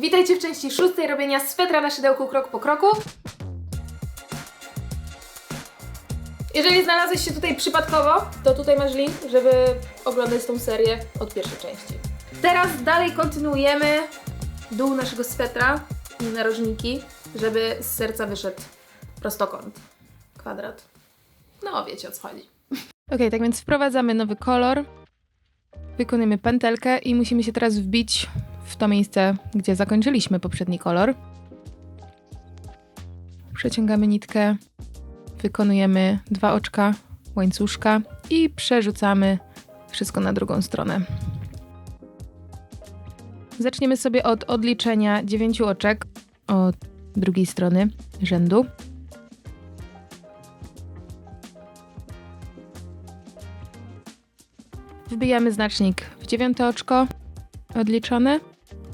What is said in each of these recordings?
Witajcie w części szóstej robienia swetra na szydełku krok po kroku. Jeżeli znalazłeś się tutaj przypadkowo, to tutaj masz link, żeby oglądać tą serię od pierwszej części. Teraz dalej kontynuujemy dół naszego swetra i narożniki, żeby z serca wyszedł prostokąt, kwadrat. No, wiecie o co chodzi. Ok, tak więc wprowadzamy nowy kolor, wykonujemy pętelkę i musimy się teraz wbić w to miejsce, gdzie zakończyliśmy poprzedni kolor. Przeciągamy nitkę, wykonujemy dwa oczka łańcuszka i przerzucamy wszystko na drugą stronę. Zaczniemy sobie od odliczenia dziewięciu oczek od drugiej strony rzędu. Wbijamy znacznik w dziewiąte oczko, odliczone.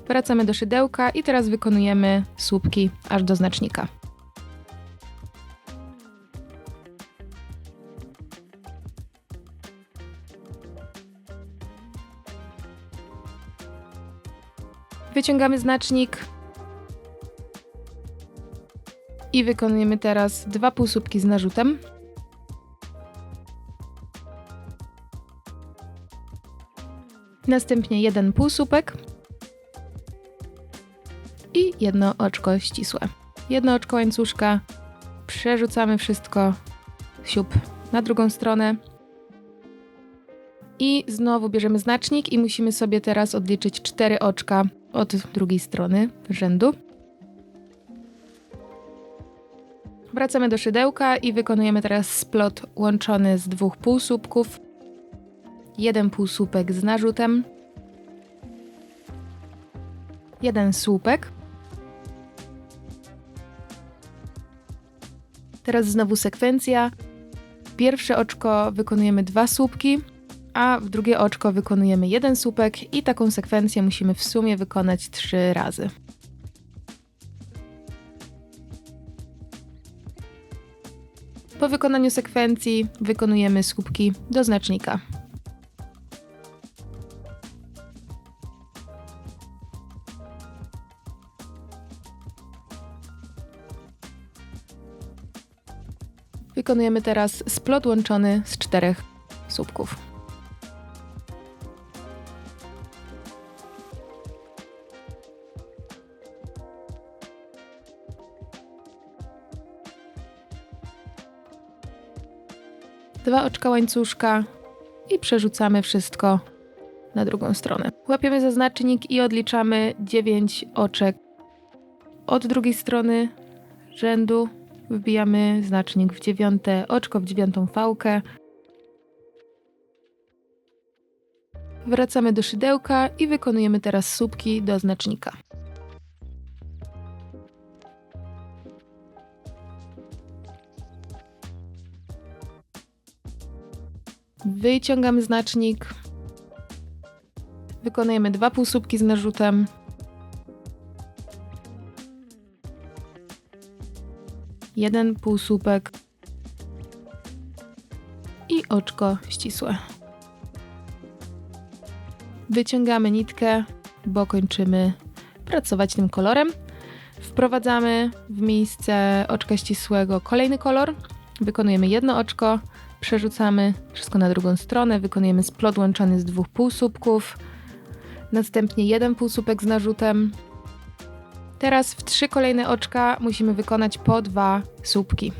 Wracamy do szydełka i teraz wykonujemy słupki aż do znacznika. Wyciągamy znacznik i wykonujemy teraz dwa półsłupki z narzutem. Następnie jeden półsłupek jedno oczko ścisłe. Jedno oczko łańcuszka, przerzucamy wszystko siup na drugą stronę i znowu bierzemy znacznik i musimy sobie teraz odliczyć cztery oczka od drugiej strony rzędu. Wracamy do szydełka i wykonujemy teraz splot łączony z dwóch półsłupków. Jeden półsłupek z narzutem. Jeden słupek. Teraz znowu sekwencja. Pierwsze oczko wykonujemy dwa słupki, a w drugie oczko wykonujemy jeden słupek i taką sekwencję musimy w sumie wykonać trzy razy. Po wykonaniu sekwencji wykonujemy słupki do znacznika. Wykonujemy teraz splot łączony z czterech słupków. Dwa oczka łańcuszka i przerzucamy wszystko na drugą stronę. Łapiemy za znacznik i odliczamy 9 oczek od drugiej strony rzędu Wbijamy znacznik w dziewiąte oczko, w dziewiątą fałkę. Wracamy do szydełka i wykonujemy teraz słupki do znacznika. Wyciągamy znacznik. Wykonujemy dwa półsłupki z narzutem. Jeden półsłupek i oczko ścisłe. Wyciągamy nitkę, bo kończymy pracować tym kolorem. Wprowadzamy w miejsce oczka ścisłego kolejny kolor. Wykonujemy jedno oczko, przerzucamy wszystko na drugą stronę, wykonujemy splot łączony z dwóch półsłupków, następnie jeden półsłupek z narzutem, Teraz w trzy kolejne oczka musimy wykonać po dwa słupki.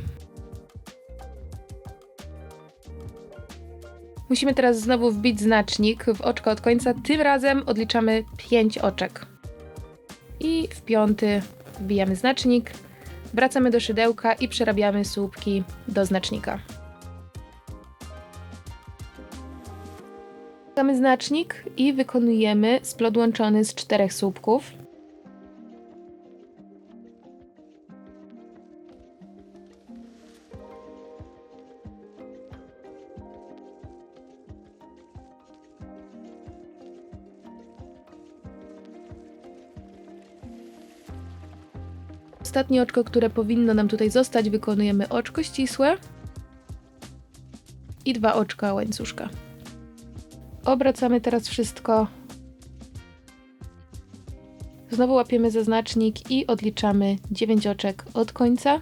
Musimy teraz znowu wbić znacznik w oczko od końca. Tym razem odliczamy 5 oczek. I w piąty wbijamy znacznik, wracamy do szydełka i przerabiamy słupki do znacznika. Wbijamy znacznik i wykonujemy splot łączony z czterech słupków. Ostatnie oczko, które powinno nam tutaj zostać, wykonujemy oczko ścisłe i dwa oczka łańcuszka. Obracamy teraz wszystko Znowu łapiemy zaznacznik i odliczamy 9 oczek od końca.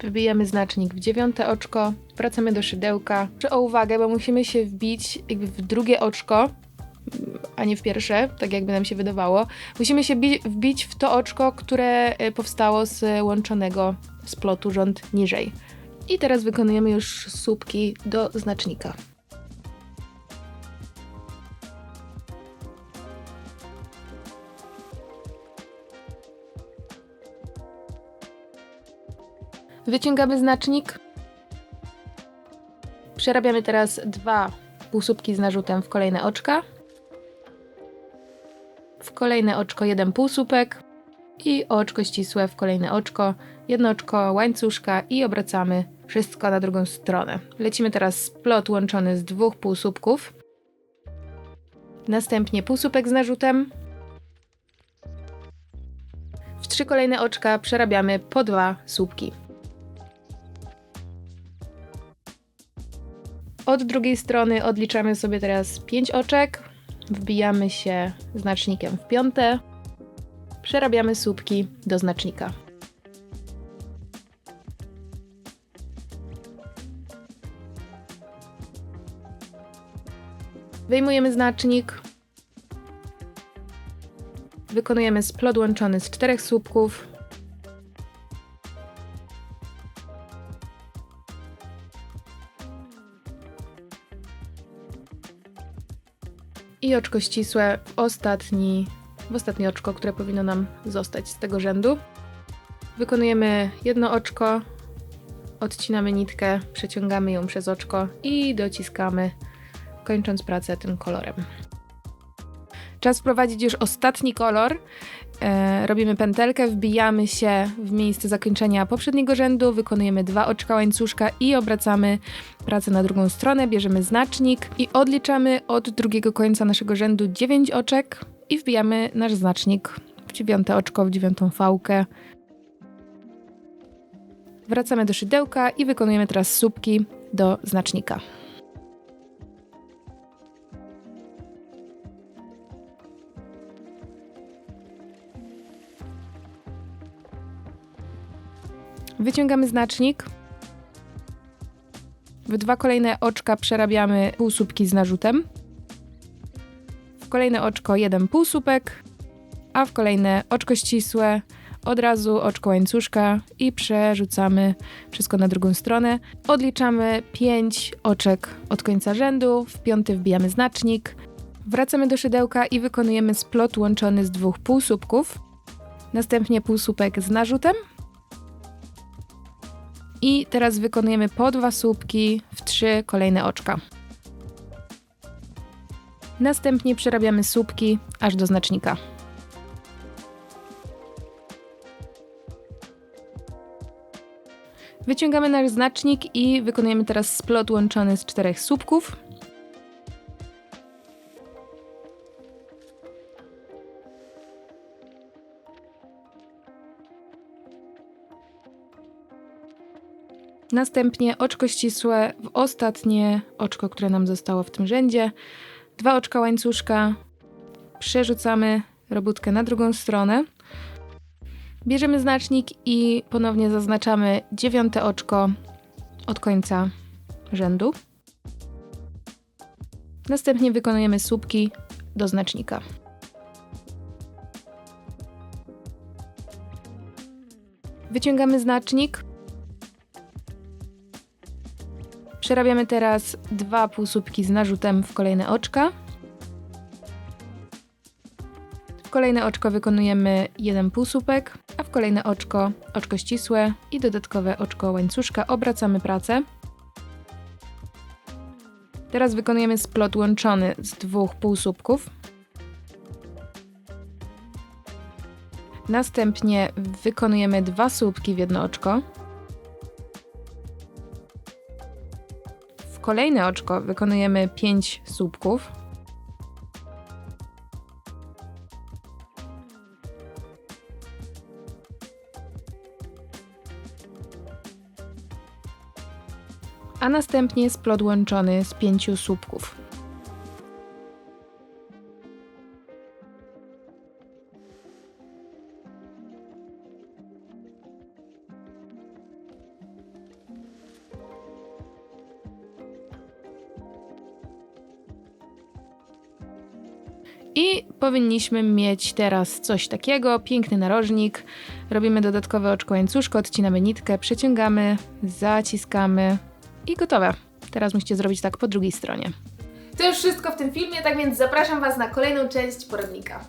Wybijamy znacznik w dziewiąte oczko, wracamy do szydełka. Proszę o uwagę, bo musimy się wbić jakby w drugie oczko, a nie w pierwsze, tak jakby nam się wydawało. Musimy się bi- wbić w to oczko, które e, powstało z łączonego splotu rząd niżej. I teraz wykonujemy już słupki do znacznika. Wyciągamy znacznik. Przerabiamy teraz dwa półsłupki z narzutem w kolejne oczka. Kolejne oczko jeden półsłupek i oczko ścisłe w kolejne oczko, jedno oczko łańcuszka i obracamy wszystko na drugą stronę. Lecimy teraz splot łączony z dwóch półsłupków. Następnie półsłupek z narzutem. W trzy kolejne oczka przerabiamy po dwa słupki. Od drugiej strony odliczamy sobie teraz 5 oczek, wbijamy się znacznikiem w piąte, przerabiamy słupki do znacznika. Wyjmujemy znacznik, wykonujemy splot łączony z czterech słupków, i oczko ścisłe w ostatni, w ostatnie oczko, które powinno nam zostać z tego rzędu. Wykonujemy jedno oczko, odcinamy nitkę, przeciągamy ją przez oczko i dociskamy, kończąc pracę tym kolorem. Czas wprowadzić już ostatni kolor. E, robimy pętelkę, wbijamy się w miejsce zakończenia poprzedniego rzędu, wykonujemy dwa oczka łańcuszka i obracamy pracę na drugą stronę, bierzemy znacznik i odliczamy od drugiego końca naszego rzędu 9 oczek i wbijamy nasz znacznik w dziewiąte oczko, w dziewiątą fałkę. Wracamy do szydełka i wykonujemy teraz słupki do znacznika. Wyciągamy znacznik. W dwa kolejne oczka przerabiamy półsłupki z narzutem. W kolejne oczko jeden półsłupek, a w kolejne oczko ścisłe od razu oczko łańcuszka i przerzucamy wszystko na drugą stronę. Odliczamy 5 oczek od końca rzędu, w piąty wbijamy znacznik. Wracamy do szydełka i wykonujemy splot łączony z dwóch półsłupków. Następnie półsłupek z narzutem i teraz wykonujemy po dwa słupki w trzy kolejne oczka. Następnie przerabiamy słupki aż do znacznika. Wyciągamy nasz znacznik i wykonujemy teraz splot łączony z czterech słupków. Następnie oczko ścisłe w ostatnie oczko, które nam zostało w tym rzędzie. Dwa oczka łańcuszka. Przerzucamy robótkę na drugą stronę. Bierzemy znacznik i ponownie zaznaczamy dziewiąte oczko od końca rzędu. Następnie wykonujemy słupki do znacznika. Wyciągamy znacznik Przerabiamy teraz dwa półsłupki z narzutem w kolejne oczka. W kolejne oczko wykonujemy jeden półsłupek, a w kolejne oczko oczko ścisłe i dodatkowe oczko łańcuszka. Obracamy pracę. Teraz wykonujemy splot łączony z dwóch półsłupków. Następnie wykonujemy dwa słupki w jedno oczko. Kolejne oczko wykonujemy 5 słupków. A następnie splot łączony z pięciu słupków. I powinniśmy mieć teraz coś takiego, piękny narożnik. Robimy dodatkowe oczko łańcuszko, odcinamy nitkę, przeciągamy, zaciskamy i gotowe. Teraz musicie zrobić tak po drugiej stronie. To już wszystko w tym filmie, tak więc zapraszam Was na kolejną część poradnika.